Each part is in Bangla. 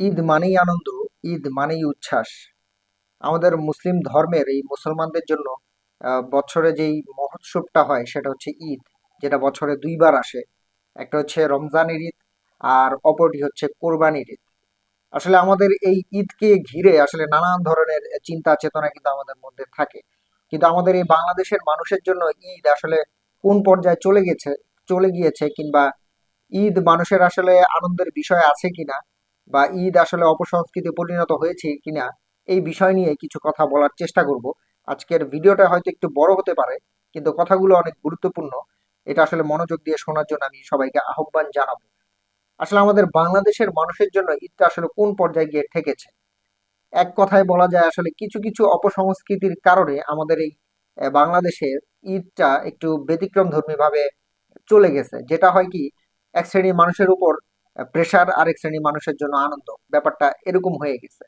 ঈদ মানেই আনন্দ, ঈদ মানেই উচ্ছ্বাস। আমাদের মুসলিম ধর্মের এই মুসলমানদের জন্য বছরে যেই মহোৎসবটা হয় সেটা হচ্ছে ঈদ, যেটা বছরে দুইবার আসে। একটা হচ্ছে রমজানের ঈদ আর অপরটি হচ্ছে কোরবানির ঈদ। আসলে আমাদের এই ঈদকে ঘিরে আসলে নানান ধরনের চিন্তা, চেতনা কিন্তু আমাদের মধ্যে থাকে। কিন্তু আমাদের এই বাংলাদেশের মানুষের জন্য ঈদ আসলে কোন পর্যায়ে চলে গেছে, চলে গিয়েছে কিংবা ঈদ মানুষের আসলে আনন্দের বিষয় আছে কিনা বা ঈদ আসলে অপসংস্কৃতি পরিণত হয়েছে কিনা, এই বিষয় নিয়ে কিছু কথা বলার চেষ্টা করব। আজকের ভিডিওটা হয়তো একটু বড় হতে পারে, কিন্তু কথাগুলো অনেক গুরুত্বপূর্ণ। এটা আসলে মনোযোগ দিয়ে শোনার জন্য আমি সবাইকে আহ্বান জানাব। আসলে আমাদের বাংলাদেশের মানুষের জন্য ঈদটা আসলে কোন পর্যায়ে গিয়ে ঠেকেছে? এক কথায় বলা যায় আসলে কিছু কিছু অপসংস্কৃতির কারণে আমাদের এই বাংলাদেশের ঈদটা একটু ব্যতিক্রম ধর্মী ভাবে চলে গেছে। যেটা হয় কি, এক শ্রেণির মানুষের উপর প্রেসার আরেক শ্রেণির মানুষের জন্য আনন্দ। ব্যাপারটা এরকম হয়ে গেছে।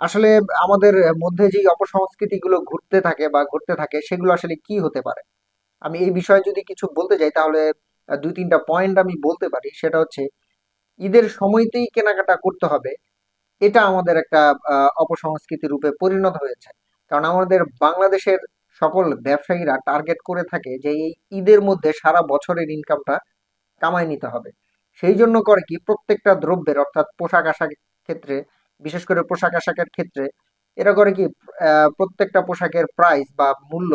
আসলে আমাদের মধ্যে যেই অপসংস্কৃতি গুলো ঘুরতে থাকে বা ঘুরতে থাকে, সেগুলো আসলে কি হতে পারে? আমি এই বিষয়ে যদি কিছু বলতে যাই, তাহলে দুই তিনটা পয়েন্ট আমি বলতে পারি। সেটা হচ্ছে, ঈদের সময়তেই কেনাকাটা করতে হবে। এটা আমাদের একটা অপসংস্কৃতি রূপে পরিণত হয়েছে। কারণ আমাদের বাংলাদেশের সকল ব্যবসায়ীরা টার্গেট করে থাকে যে এই ঈদের মধ্যে সারা বছরের ইনকামটা কামাই নিতে হবে। সেই জন্য করে কি প্রত্যেকটা দ্রব্যের, অর্থাৎ পোশাক আশাক ক্ষেত্রে, বিশেষ করে পোশাক আশাকের ক্ষেত্রে, এরা করে কি প্রত্যেকটা পোশাকের প্রাইস বা মূল্য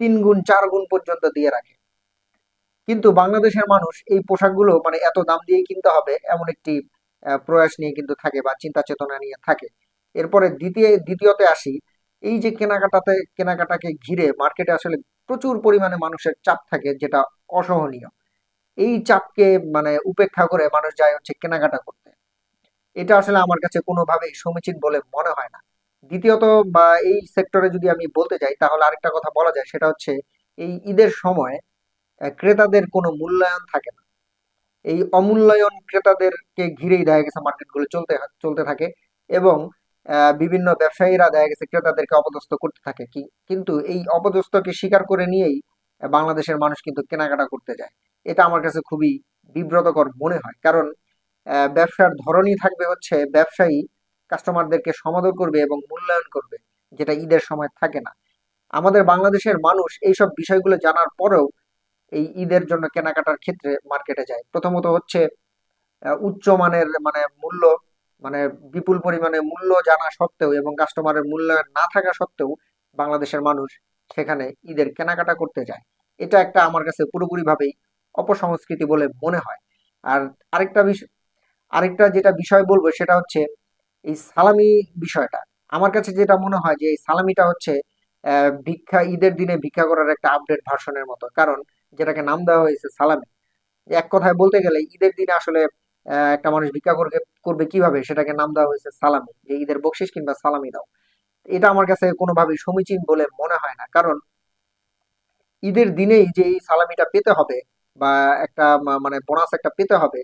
তিন গুণ, চার গুণ পর্যন্ত দিয়ে রাখে। কিন্তু বাংলাদেশের মানুষ এই পোশাকগুলো মানে এত দাম দিয়ে কিনতে হবে, এমন একটি প্রয়াস নিয়ে কিন্তু থাকে বা চিন্তা চেতনা নিয়ে থাকে। এরপরে দ্বিতীয়, দ্বিতীয়তে আসি, এই যে কেনাকাটাতে, কেনাকাটাকে ঘিরে মার্কেটে আসলে প্রচুর পরিমাণে মানুষের চাপ থাকে, যেটা অসহনীয়। এই চাপকে মানে উপেক্ষা করে মানুষ যায় হচ্ছে কেনাকাটা করতে। এটা আসলে আমার কাছে কোনোভাবেই সমীচীন বলে মনে হয় না। দ্বিতীয়ত বা এই সেক্টরে যদি আমি বলতে যাই, তাহলে আরেকটা কথা বলা যায়, সেটা হচ্ছে এই ঈদের সময় ক্রেতাদের কোনো মূল্যায়ন থাকে না। এই অমূল্যায়ন ক্রেতাদেরকে ঘিরেই দেখা গেছে মার্কেটগুলো চলতে চলতে থাকে এবং বিভিন্ন ব্যবসায়ীরা দেখা গেছে ক্রেতাদেরকে অপদস্থ করতে থাকে। কিন্তু এই অপদস্থকে স্বীকার করে নিয়েই বাংলাদেশের মানুষ কিন্তু কেনাকাটা করতে যায়। এটা আমার কাছে খুবই বিব্রতকর মনে হয়। কারণ ব্যবসার ধরনই থাকবে হচ্ছে ব্যবসায়ী কাস্টমারদেরকে সমাদর করবে এবং মূল্যায়ন করবে যেটা ঈদের সময় থাকে না। আমাদের বাংলাদেশের মানুষ এইসব বিষয়গুলো জানার পরেও এই ঈদের জন্য কেনাকাটার ক্ষেত্রে মার্কেটে যায়। প্রথমত হচ্ছে আহ, উচ্চমানের মানে মূল্য মানে বিপুল পরিমাণে মূল্য জানা সত্ত্বেও এবং কাস্টমারের মূল্যায়ন না থাকা সত্ত্বেও বাংলাদেশের মানুষ সেখানে ঈদের কেনাকাটা করতে যায়। এটা একটা আমার কাছে পুরোপুরিভাবেই অপসংস্কৃতি বলে মনে হয়। আর আরেকটা বিষয়, আরেকটা যেটা বিষয় বলব সেটা হচ্ছে এই সালামি বিষয়টা। আমার কাছে যেটা মনে হয় যে এই সালামিটা হচ্ছে ভিক্ষা, ঈদের দিনে ভিক্ষা করার একটা আপডেট ভার্সনের মতো। কারণ যেটাকে নাম দেওয়া হয়েছে সালামি। এক কথায় বলতে গেলে ঈদের দিনে আসলে একটা মানুষ ভিক্ষা করবে করবে কীভাবে? সেটাকে নাম দেওয়া হয়েছে সালামি। যে ঈদের বকশিস কিংবা সালামি দাও। এটা আমার কাছে কোনোভাবেই সমীচীন বলে মনে হয় না। কারণ ঈদের দিনেই যে এই সালামিটা পেতে হবে বা একটা মানে বোনাস একটা পেতে হবে,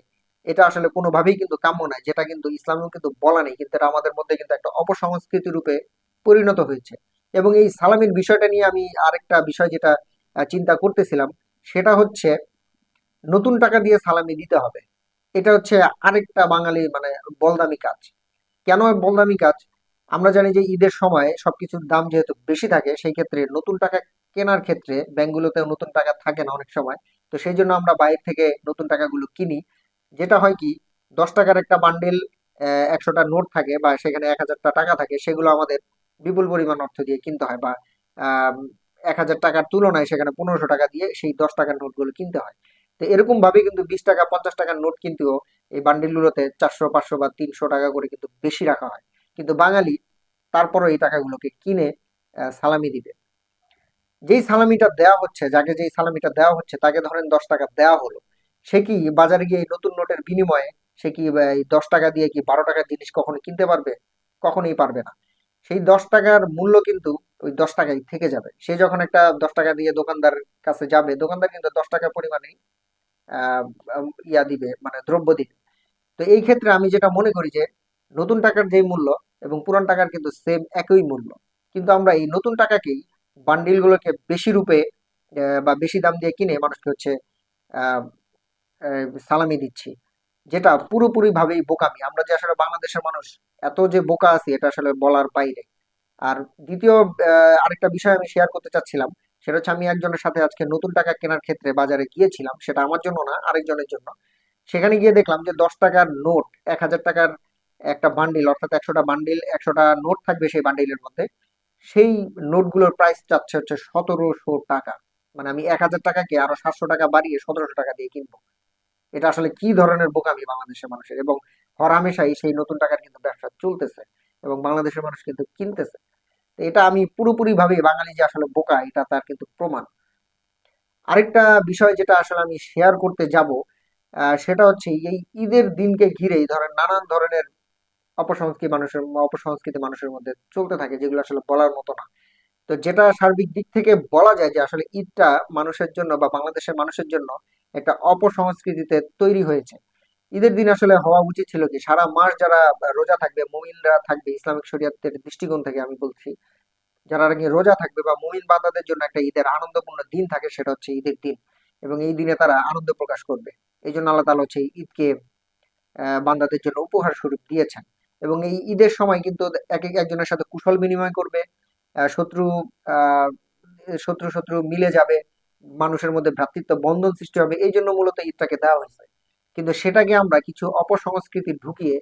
এটা আসলে কোনোভাবেই কিন্তু কাম্য নয়, যেটা কিন্তু ইসলামেও কিন্তু বলা নেই, কিন্তু এটা আমাদের মধ্যে কিন্তু একটা অপসংস্কৃতি রূপে পরিণত হয়েছে। এবং এই সালামির বিষয়টা নিয়ে আমি আরেকটা বিষয় যেটা চিন্তা করতেছিলাম, সেটা হচ্ছে নতুন টাকা দিয়ে সালামি দিতে হবে। এটা হচ্ছে আরেকটা বাঙালি মানে বলদামি কাজ। কেন বলদামি কাজ? আমরা জানি যে ঈদের সময় সবকিছুর দাম যেহেতু বেশি থাকে, সেই ক্ষেত্রে নতুন টাকা কেনার ক্ষেত্রে ব্যাংকগুলোতে নতুন টাকা থাকে না অনেক সময়। তো সেই জন্য আমরা বাইরে থেকে নতুন টাকাগুলো কিনি। যেটা হয় কি, দশ টাকার একটা বান্ডিল একশোটা নোট থাকে বা সেখানে এক হাজারটা টাকা থাকে, সেগুলো আমাদের বিপুল পরিমাণ অর্থ দিয়ে কিনতে হয় বা এক হাজার টাকার তুলনায় সেখানে পনেরোশো টাকা দিয়ে সেই দশ টাকার নোটগুলো কিনতে হয়। তো এরকম ভাবে কিন্তু বিশ টাকা, পঞ্চাশ টাকার নোট কিনতেও এই বান্ডিলগুলোতে চারশো, পাঁচশো বা তিনশো টাকা করে কিন্তু বেশি রাখা হয়। কিন্তু বাঙালি তারপরও এই টাকাগুলোকে কিনে সালামি দিবে। যেই সালামিটা দেওয়া হচ্ছে, যাকে যেই সালামিটা দেওয়া হচ্ছে, তাকে ধরেন দশ টাকা দেওয়া হলো। সে কি বাজারে গিয়ে নতুন নোটের বিনিময়ে সে কি দশ টাকা দিয়ে কি বারো টাকার জিনিস কখনো কিনতে পারবে? কখনোই পারবে না। সেই দশ টাকার মূল্য কিন্তু ওই দশ টাকাই থেকে যাবে। সে যখন একটা দশ টাকা দিয়ে দোকানদার কাছে যাবে, দোকানদার কিন্তু দশ টাকা পরিমাণে ইয়া দিবে মানে দ্রব্য দিবে। তো এই ক্ষেত্রে আমি যেটা মনে করি যে, নতুন টাকার যে মূল্য এবং পুরান টাকার কিন্তু সেম একই মূল্য। কিন্তু আমরা এই নতুন টাকাকেই বান্ডিল গুলোকে বেশি রূপে বা বেশি দাম দিয়ে কিনে মানুষকে হচ্ছে সালামি দিচ্ছি। যেটা পুরোপুরি ভাবেই বোকামি। আমরা যে আসলে বাংলাদেশের মানুষ, এত যে বোকা আছি, এটা আসলে বলার বাইরে। আর দ্বিতীয় আরেকটা বিষয় আমি শেয়ার করতে চাচ্ছিলাম, সেটা হচ্ছে আমি একজনের সাথে আজকে নতুন টাকা কেনার ক্ষেত্রে বাজারে গিয়েছিলাম, সেটা আমার জন্য না, আরেকজনের জন্য। সেখানে গিয়ে দেখলাম যে দশ টাকার নোট, এক হাজার টাকার একটা বান্ডিল অর্থাৎ একশোটা বান্ডিল একশোটা নোট থাকবে সেই বান্ডিলের মধ্যে। সেই নোটগুলোর প্রাইস চাচ্ছে হচ্ছে সতেরোশো টাকা। মানে আমি এক হাজার টাকাকে আরও সাতশো টাকা বাড়িয়ে সতেরোশো টাকা দিয়ে কিনবো। এটা আসলে কি ধরনের বোকামি বাংলাদেশের মানুষের? এবং হরহামেশাই সেই নতুন টাকার কিন্তু ব্যবসা চলতেছে এবং বাংলাদেশের মানুষ কিন্তু কিনতেছে। এটা আমি পুরোপুরি ভাবে বাঙালি যে আসলে বোকা, এটা তার কিন্তু প্রমাণ। আরেকটা বিষয় যেটা আসলে আমি শেয়ার করতে যাব সেটা হচ্ছে এই ঈদের দিনকে ঘিরেই ধরেন নানান ধরনের অপসংস্কৃতি মানুষের অপসংস্কৃতি মানুষের মধ্যে চলতে থাকে, যেগুলো আসলে বলার মতো না। তো যেটা সার্বিক দিক থেকে বলা যায় যে আসলে ঈদটা মানুষের জন্য বা বাংলাদেশের মানুষের জন্য একটা অপসংস্কৃতিতে তৈরি হয়েছে। ঈদের দিন আসলে হওয়া উচিত ছিল কি, সারা মাস যারা রোজা থাকবে, মুমিনরা থাকবে, ইসলামিক শরিয়তের দৃষ্টিকোণ থেকে আমি বলছি, যারা নাকি রোজা থাকবে বা মুমিন বান্দাদের জন্য একটা ঈদের আনন্দপূর্ণ দিন থাকে, সেটা হচ্ছে ঈদের দিন। এবং এই দিনে তারা আনন্দ প্রকাশ করবে। এই জন্য আল্লাহ তাআলা হচ্ছে ঈদকে বান্দাদের জন্য উপহার স্বরূপ দিয়েছেন। এবং এই ঈদের সময় কিন্তু এক এক একজনের সাথে কুশল বিনিময় করবে শত্রু শত্রু শত্রু মিলে যাবে, মানুষের মধ্যে ভ্রাতৃত্ব বন্ধন সৃষ্টি হবে, এই জন্য মূলত ঈদটাকে দেওয়া হয়েছে। কিন্তু সেটাকে আমরা কিছু অপসংস্কৃতি ঢুকিয়ে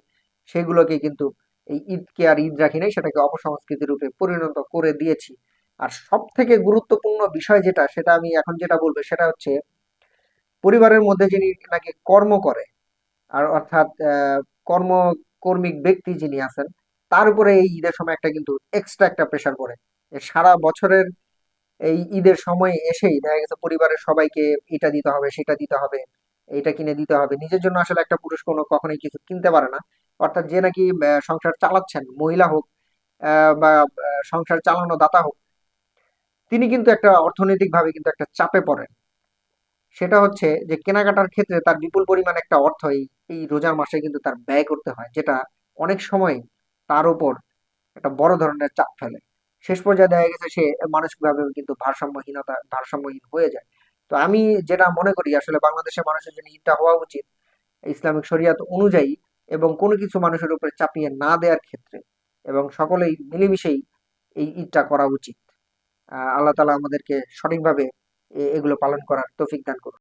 সেগুলোকে কিন্তু এই ঈদকে আর ঈদ রাখি নাই, সেটাকে অপসংস্কৃতি রূপে পরিণত করে দিয়েছি। আর সব থেকে গুরুত্বপূর্ণ বিষয় যেটা, সেটা আমি এখন যেটা বলব, সেটা হচ্ছে পরিবারের মধ্যে যিনি নাকি কর্ম করে, আর অর্থাৎ কর্ম কর্মিক ব্যক্তি যিনি আছেন, তার উপরে এই ঈদের সময় একটা কিন্তু এক্সট্রা একটা প্রেশার পড়ে। সারা বছরের এই ঈদের সময় এসেই দেখা গেছে পরিবারের সবাইকে এটা দিতে হবে, সেটা দিতে হবে, এটা কিনে দিতে হবে। নিজের জন্য আসলে একটা পুরুষ কোনো কখনোই কিছু কিনতে পারে না। অর্থাৎ যে নাকি সংসার চালাচ্ছেন, মহিলা হোক বা সংসার চালানো দাতা হোক, তিনি কিন্তু একটা অর্থনৈতিক ভাবে কিন্তু একটা চাপে পড়েন। সেটা হচ্ছে যে কেনাকাটার ক্ষেত্রে তার বিপুল পরিমাণ একটা অর্থ এই রোজার মাসে কিন্তু তার ব্যয় করতে হয়, যেটা অনেক সময় তার উপর একটা বড় ধরনের চাপ ফেলে। শেষ পর্যায়ে দেখা গেছে সে মানসিকভাবে কিন্তু ভারসাম্যহীনতা, ভারসাম্যহীন হয়ে যায়। তো আমি যেটা মনে করি, আসলে বাংলাদেশের মানুষের জন্য ঈদটা হওয়া উচিত ইসলামিক শরিয়ত অনুযায়ী এবং কোনো কিছু মানুষের উপরে চাপিয়ে না দেওয়ার ক্ষেত্রে এবং সকলেই মিলেমিশেই এই ঈদটা করা উচিত। আল্লাহ তালা আমাদেরকে সঠিকভাবে এগুলো পালন করার তৌফিক দান করুন।